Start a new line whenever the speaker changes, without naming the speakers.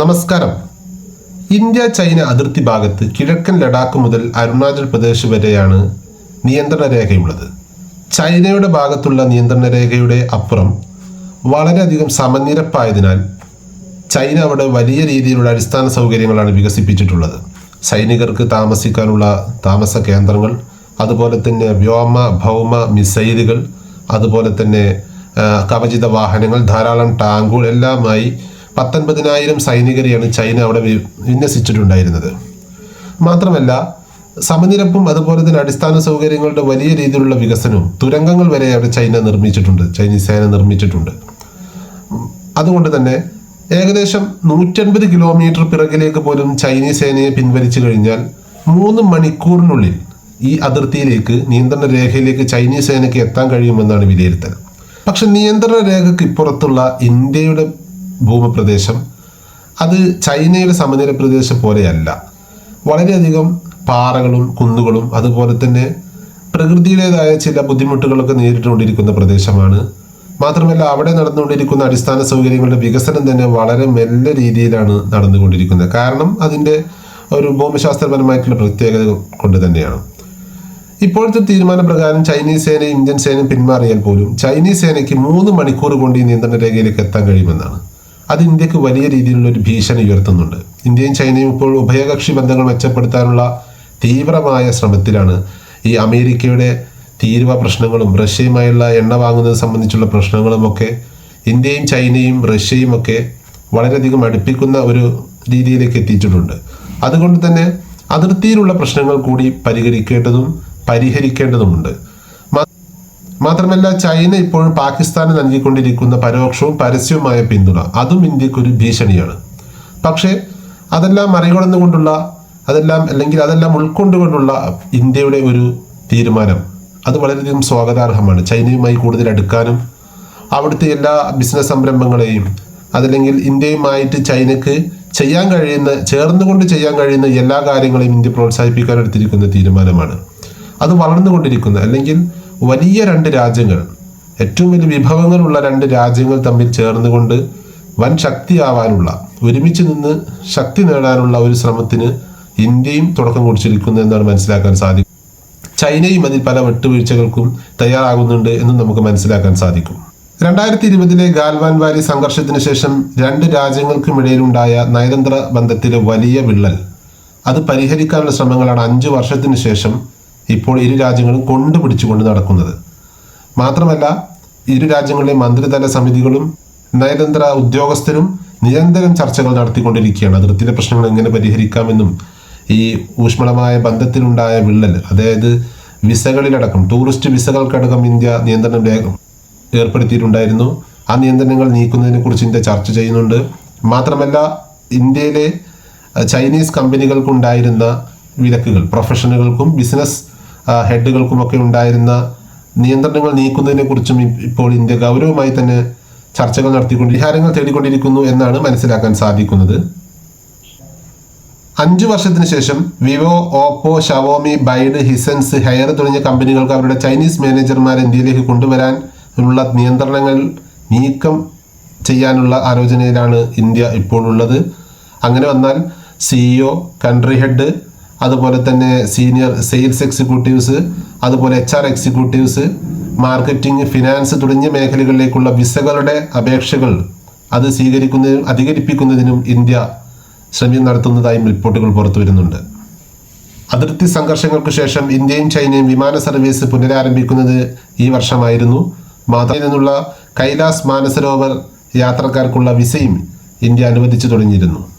നമസ്കാരം. India China അതിർത്തി ഭാഗത്ത് കിഴക്കൻ ലഡാക്ക് മുതൽ അരുണാചൽ പ്രദേശ് വരെയാണ് നിയന്ത്രണ രേഖയുള്ളത്. ചൈനയുടെ ഭാഗത്തുള്ള നിയന്ത്രണ രേഖയുടെ അപ്പുറം വളരെയധികം സമനിരപ്പായതിനാൽ ചൈന അവിടെ വലിയ രീതിയിലുള്ള അടിസ്ഥാന സൗകര്യങ്ങളാണ് വികസിപ്പിച്ചിട്ടുള്ളത്. സൈനികർക്ക് താമസിക്കാനുള്ള താമസ കേന്ദ്രങ്ങൾ അതുപോലെ തന്നെ വ്യോമ ഭൗമ മിസൈലുകൾ അതുപോലെ തന്നെ കവചിത വാഹനങ്ങൾ ധാരാളം ടാങ്കുകൾ എല്ലാമായി പത്തൊൻപതിനായിരം സൈനികരെയാണ് ചൈന അവിടെ വിന്യസിച്ചിട്ടുണ്ടായിരുന്നത്. മാത്രമല്ല സമനിരപ്പും അതുപോലെ തന്നെ അടിസ്ഥാന സൗകര്യങ്ങളുടെ വലിയ രീതിയിലുള്ള വികസനവും തുരങ്കങ്ങൾ വരെ അവിടെ ചൈന നിർമ്മിച്ചിട്ടുണ്ട് ചൈനീസ് സേന നിർമ്മിച്ചിട്ടുണ്ട്. അതുകൊണ്ട് തന്നെ ഏകദേശം നൂറ്റൻപത് കിലോമീറ്റർ പിറകിലേക്ക് പോലും ചൈനീസ് സേനയെ പിൻവലിച്ചു കഴിഞ്ഞാൽ മൂന്ന് മണിക്കൂറിനുള്ളിൽ ഈ അതിർത്തിയിലേക്ക് നിയന്ത്രണ രേഖയിലേക്ക് ചൈനീസ് സേനയ്ക്ക് എത്താൻ കഴിയുമെന്നാണ് വിലയിരുത്തൽ. പക്ഷെ നിയന്ത്രണ രേഖയ്ക്ക് ഇപ്പുറത്തുള്ള ഇന്ത്യയുടെ ഭൂമിപ്രദേശം. അത് ചൈനയുടെ സമനില പ്രദേശം പോലെയല്ല. വളരെയധികം പാറകളും കുന്നുകളും അതുപോലെ തന്നെ പ്രകൃതിയുടേതായ ചില ബുദ്ധിമുട്ടുകളൊക്കെ നേരിട്ടുകൊണ്ടിരിക്കുന്ന പ്രദേശമാണ്. മാത്രമല്ല അവിടെ നടന്നുകൊണ്ടിരിക്കുന്ന അടിസ്ഥാന സൗകര്യങ്ങളുടെ വികസനം തന്നെ വളരെ മെല്ല രീതിയിലാണ് നടന്നുകൊണ്ടിരിക്കുന്നത്. കാരണം അതിന്റെ ഒരു ഭൂമിശാസ്ത്രപരമായിട്ടുള്ള പ്രത്യേകത കൊണ്ട് തന്നെയാണ്. ഇപ്പോഴത്തെ തീരുമാനപ്രകാരം ചൈനീസ് സേനയും ഇന്ത്യൻ സേനയും പിന്മാറിയാൽ പോലും ചൈനീസ് സേനയ്ക്ക് മൂന്ന് മണിക്കൂർ കൊണ്ട് ഈ നിയന്ത്രണ രേഖയിലേക്ക് എത്താൻ കഴിയുമെന്നാണ്. അത് ഇന്ത്യയ്ക്ക് വലിയ രീതിയിലുള്ള ഒരു ഭീഷണി ഉയർത്തുന്നുണ്ട്. ഇന്ത്യയും ചൈനയും ഇപ്പോൾ ഉഭയകക്ഷി ബന്ധങ്ങൾ മെച്ചപ്പെടുത്താനുള്ള തീവ്രമായ ശ്രമത്തിലാണ് ഈ അമേരിക്കയുടെ തീരുവ പ്രശ്നങ്ങളും റഷ്യയുമായുള്ള എണ്ണ വാങ്ങുന്നത് സംബന്ധിച്ചുള്ള പ്രശ്നങ്ങളുമൊക്കെ ഇന്ത്യയും ചൈനയും റഷ്യയും ഒക്കെ വളരെയധികം അടുപ്പിക്കുന്ന ഒരു രീതിയിലേക്ക് എത്തിച്ചിട്ടുണ്ട്. അതുകൊണ്ട് തന്നെ അതിർത്തിയിലുള്ള പ്രശ്നങ്ങൾ കൂടി പരിഹരിക്കേണ്ടതും പരിഹരിക്കേണ്ടതുമുണ്ട്. മാത്രമല്ല ചൈന ഇപ്പോൾ പാകിസ്ഥാന് നൽകിക്കൊണ്ടിരിക്കുന്ന പരോക്ഷവും പരസ്യവുമായ പിന്തുണ. അതും ഇന്ത്യക്കൊരു ഭീഷണിയാണ്. പക്ഷേ അതെല്ലാം മറികടന്നുകൊണ്ടുള്ള അതെല്ലാം അല്ലെങ്കിൽ അതെല്ലാം ഉൾക്കൊണ്ടുകൊണ്ടുള്ള ഇന്ത്യയുടെ ഒരു തീരുമാനം. അത് വളരെയധികം സ്വാഗതാർഹമാണ്. ചൈനയുമായി കൂടുതൽ അടുക്കാനും അവിടുത്തെ എല്ലാ ബിസിനസ് സംരംഭങ്ങളെയും അതല്ലെങ്കിൽ ഇന്ത്യയുമായിട്ട് ചൈനക്ക് ചെയ്യാൻ കഴിയുന്ന ചേർന്നുകൊണ്ട് ചെയ്യാൻ കഴിയുന്ന എല്ലാ കാര്യങ്ങളെയും ഇന്ത്യ പ്രോത്സാഹിപ്പിക്കാൻ എടുത്തിരിക്കുന്ന തീരുമാനമാണ്. അത് വളർന്നുകൊണ്ടിരിക്കുന്ന അല്ലെങ്കിൽ വലിയ രണ്ട് രാജ്യങ്ങൾ ഏറ്റവും വലിയ വിഭവങ്ങളുള്ള രണ്ട് രാജ്യങ്ങൾ തമ്മിൽ ചേർന്നുകൊണ്ട് വൻ ശക്തിയാവാനുള്ള ഒരുമിച്ച് നിന്ന് ശക്തി നേടാനുള്ള ഒരു ശ്രമത്തിന് ഇന്ത്യയും തുടക്കം കുറിച്ചിരിക്കുന്നു എന്നാണ് മനസ്സിലാക്കാൻ സാധിക്കും. ചൈനയും അതിൽ പല വെട്ടുവീഴ്ചകൾക്കും തയ്യാറാകുന്നുണ്ട് എന്നും നമുക്ക് മനസ്സിലാക്കാൻ സാധിക്കും. രണ്ടായിരത്തി ഇരുപതിലെ ഗാൽവാൻ വാലി സംഘർഷത്തിന് ശേഷം രണ്ട് രാജ്യങ്ങൾക്കുമിടയിലുണ്ടായ നയതന്ത്ര ബന്ധത്തിലെ വലിയ വിള്ളൽ അത് പരിഹരിക്കാനുള്ള ശ്രമങ്ങളാണ് അഞ്ചു വർഷത്തിന് ശേഷം ഇപ്പോൾ ഇരു രാജ്യങ്ങളും കൊണ്ടുപിടിച്ചുകൊണ്ട് നടക്കുന്നത്. മാത്രമല്ല ഇരു രാജ്യങ്ങളിലെ മന്ത്രിതല സമിതികളും നയതന്ത്ര ഉദ്യോഗസ്ഥരും നിരന്തരം ചർച്ചകൾ നടത്തിക്കൊണ്ടിരിക്കുകയാണ്. അതിർത്തിയിലെ പ്രശ്നങ്ങൾ എങ്ങനെ പരിഹരിക്കാമെന്നും ഈ ഊഷ്മളമായ ബന്ധത്തിലുണ്ടായ വിള്ളൽ അതായത് വിസകളിലടക്കം ടൂറിസ്റ്റ് വിസകൾക്കടക്കം ഇന്ത്യ നിയന്ത്രണം ഏർപ്പെടുത്തിയിട്ടുണ്ടായിരുന്നു. ആ നിയന്ത്രണങ്ങൾ നീക്കുന്നതിനെ കുറിച്ച് ഇന്ത്യ ചർച്ച ചെയ്യുന്നുണ്ട്. മാത്രമല്ല ഇന്ത്യയിലെ ചൈനീസ് കമ്പനികൾക്കുണ്ടായിരുന്ന വിലക്കുകൾ പ്രൊഫഷണലുകൾക്കും ബിസിനസ് ഹെഡുകൾക്കുമൊക്കെ ഉണ്ടായിരുന്ന നിയന്ത്രണങ്ങൾ നീക്കുന്നതിനെ കുറിച്ചും ഇപ്പോൾ ഇന്ത്യ ഗൗരവമായി തന്നെ ചർച്ചകൾ നടത്തിക്കൊണ്ട് പരിഹാരങ്ങൾ തേടിക്കൊണ്ടിരിക്കുന്നു എന്നാണ് മനസ്സിലാക്കാൻ സാധിക്കുന്നത്. അഞ്ചു വർഷത്തിന് ശേഷം Vivo Oppo Xiaomi BYD Hisense Haier തുടങ്ങിയ കമ്പനികൾക്ക് അവരുടെ ചൈനീസ് മാനേജർമാർ ഇന്ത്യയിലേക്ക് കൊണ്ടുവരാൻ ഉള്ള നിയന്ത്രണങ്ങൾ നീക്കം ചെയ്യാനുള്ള ആലോചനയിലാണ് ഇന്ത്യ ഇപ്പോൾ ഉള്ളത്. അങ്ങനെ വന്നാൽ സിഇഒ കൺട്രി ഹെഡ് അതുപോലെ തന്നെ സീനിയർ സെയിൽസ് എക്സിക്യൂട്ടീവ്സ് അതുപോലെ H R executives marketing finance തുടങ്ങിയ മേഖലകളിലേക്കുള്ള വിസകളുടെ അപേക്ഷകൾ അത് സ്വീകരിക്കുന്നതിനും അധികരിപ്പിക്കുന്നതിനും ഇന്ത്യ ശ്രമം നടത്തുന്നതായും റിപ്പോർട്ടുകൾ പുറത്തു വരുന്നുണ്ട്. അതിർത്തി സംഘർഷങ്ങൾക്ക് ശേഷം ഇന്ത്യയും ചൈനയും വിമാന സർവീസ് പുനരാരംഭിക്കുന്നത് ഈ വർഷമായിരുന്നു. മാത്രയിൽ നിന്നുള്ള കൈലാസ് മാനസരോവർ യാത്രക്കാർക്കുള്ള വിസയും ഇന്ത്യ അനുവദിച്ചു തുടങ്ങിയിരുന്നു.